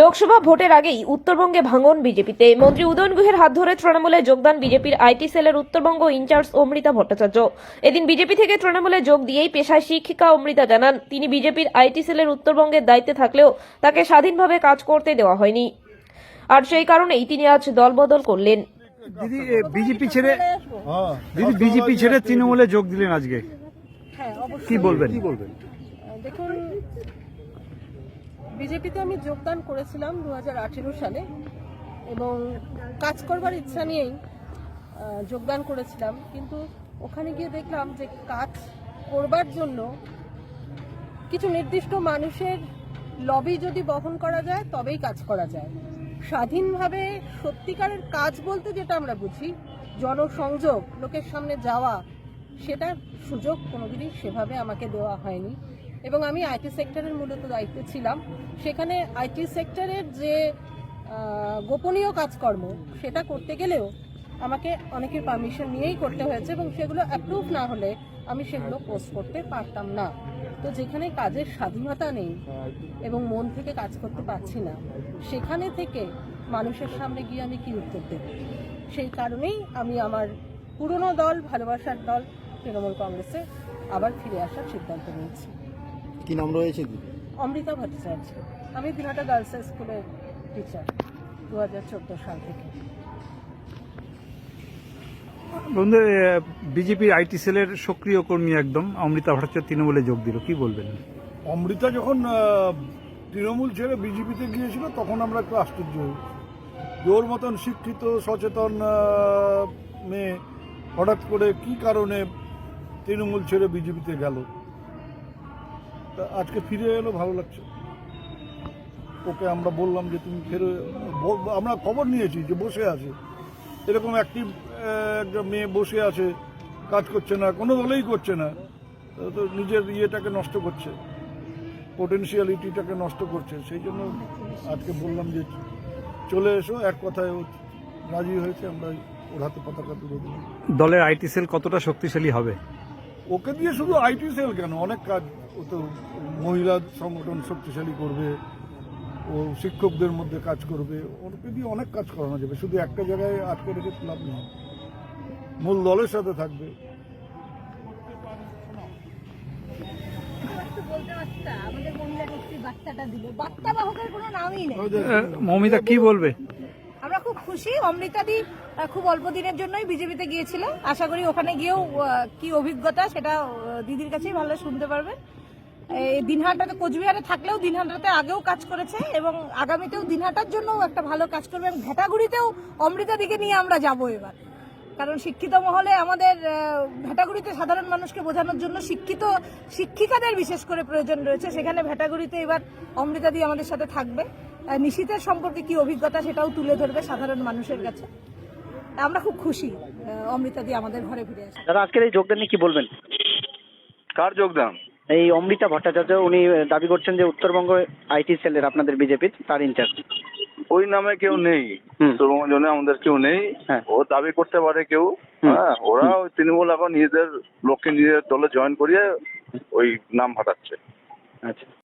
লোকসভা ভোটের আগেই উত্তরবঙ্গে ভাঙন বিজেপিতে। মন্ত্রী উদয়ন গুহের হাত ধরে তৃণমূলে যোগদান বিজেপির আইটি সেলের উত্তরবঙ্গ ইনচার্জ অমৃতা ভট্টাচার্য। এদিন বিজেপি থেকে তৃণমূলে যোগ দিয়েই পেশায় শিক্ষিকা অমৃতা জানান তিনি বিজেপির আইটি সেলের উত্তরবঙ্গের দায়িত্বে থাকলেও তাকে স্বাধীনভাবে কাজ করতে দেওয়া হয়নি। আর সেই কারণেই তিনি আজ দলবদল করলেন। দিদি বিজেপি ছেড়ে দিদি বিজেপি ছেড়ে তৃণমূলে যোগ দিলেন আজকে। হ্যাঁ কি বলবেন? কি বলবেন? বিজেপিতে আমি যোগদান করেছিলাম দু হাজার আঠেরো সালে এবং কাজ করবার ইচ্ছা নিয়েই যোগদান করেছিলাম। কিন্তু ওখানে গিয়ে দেখলাম যে কাজ করবার জন্য কিছু নির্দিষ্ট মানুষের লবি যদি বহন করা যায়, তবেই কাজ করা যায়। স্বাধীনভাবে সত্যিকারের কাজ বলতে যেটা আমরা বুঝি, জনসংযোগ, লোকের সামনে যাওয়া, সেটার সুযোগ কোনোদিনই সেভাবে আমাকে দেওয়া হয়নি। এবং আমি আইটি সেক্টরের মূলত দায়িত্বে ছিলাম। সেখানে আইটি সেক্টরের যে গোপনীয় কাজকর্ম, সেটা করতে গেলেও আমাকে অনেকের পারমিশন নিয়েই করতে হয়েছে এবং সেগুলো অ্যাপ্রুভ না হলে আমি সেগুলো পোস্ট করতে পারতাম না। তো যেখানে কাজের স্বাধীনতা নেই এবং মন থেকে কাজ করতে পারছি না, সেখানে থেকে মানুষের সামনে গিয়ে আমি কি উত্তর দেব? সেই কারণেই আমি আমার পুরনো দল, ভালোবাসার দল, তৃণমূল কংগ্রেসে আবার ফিরে আসার সিদ্ধান্ত নিয়েছি। কি নাম রয়েছে? অমৃতা ভট্টাচার্য। আমি দিনহাটা গার্লস হাই স্কুলের টিচার দু হাজার চোদ্দ সাল থেকে। বন্ধু বিজেপির আইটি সেলের সক্রিয় কর্মী একদম অমৃতা ভট্টাচার্য তৃণমূলে যোগ দিল। কি বলবেন? অমৃতা যখন তৃণমূল ছেড়ে বিজেপিতে গিয়েছিল তখন আমরা একটু আশ্চর্য হই। ওর মতন শিক্ষিত সচেতন মেয়ে হঠাৎ করে কি কারণে তৃণমূল ছেড়ে বিজেপিতে গেল? তা আজকে ফিরে এলো ভালো লাগছে। ওকে আমরা বললাম যে তুমি ফেরো। আমরা খবর নিয়েছি যে বসে আছে। এরকম অ্যাক্টিভ একটা মেয়ে বসে আছে কাজ করছে না কোনো দলেই করছে না। তো নিজের ইয়েটাকে নষ্ট করছে পোটেনশিয়ালিটিটাকে নষ্ট করছে। সেই জন্য আজকে বললাম যে চলে এসো এক কথায় ও রাজি হয়েছে আমরা ওর হাতে পতাকা তুলে দিলাম দলের আইটি সেল কতটা শক্তিশালী হবে? ওকে দিয়ে শুধু আইটি সেল কেন? অনেক কাজ। ও তো মহিলা সংগঠন শক্তিশালী করবে ও শিক্ষকদের মধ্যে কাজ করবে ওকে দিয়ে অনেক কাজ করানো যাবে শুধু একটা জায়গায় আটকে রেখে লাভ নেই। মূল দলের সাথে থাকবে। আমাদের মহিলা নেত্রী বার্তাটা দিল বার্তা বাহকের কোনো নামই নেই মমিতা কি বলবে? আমরা খুব খুশি। অমৃতাদি খুব অল্প দিনের জন্যই বিজেপিতে গিয়েছিল। আশা করি ওখানে গিয়েও কি অভিজ্ঞতা সেটা দিদির কাছেই ভালো শুনতে পারবেন দিনহাটাতে কোচবিহারে থাকলেও দিনহাটাতে আগেও কাজ করেছে এবং আগামীতেও দিনহাটার জন্যও একটা ভালো কাজ করবে এবং ভেটাগুড়িতেও অমৃতা দিকে নিয়ে আমরা যাব এবার। কারণ শিক্ষিত মহলে আমাদের ভেটাগুড়িতে সাধারণ মানুষকে বোঝানোর জন্য শিক্ষিত শিক্ষিকাদের বিশেষ করে প্রয়োজন রয়েছে। সেখানে ভেটাগুড়িতে এবার অমৃতা দি আমাদের সাথে থাকবে। আহ, নিশীথের সম্পর্কে কি অভিজ্ঞতা সেটাও তুলে ধরবে সাধারণ মানুষের কাছে। আমরা খুব খুশি আহ, অমৃতা দি আমাদের ঘরে ফিরে আসে দাদা আজকের এই যোগদান নিয়ে কি বলবেন? কার যোগদান? এই অমৃতা ভট্টাচার্য উনি দাবি করছেন যে উত্তরবঙ্গ আইটি সেলের আপনাদের বিজেপির তার ইনচার্জ ওই নামে কেউ নেই। উত্তরবঙ্গ জন্য আমাদের কেউ নেই। হ্যাঁ। ও দাবি করতে পারে কেউ। হ্যাঁ ওরা ওই তৃণমূল এখন নিজেদের লোককে নিজেদের দলে জয়েন করিয়ে ওই নাম হাঁটাচ্ছে। আচ্ছা।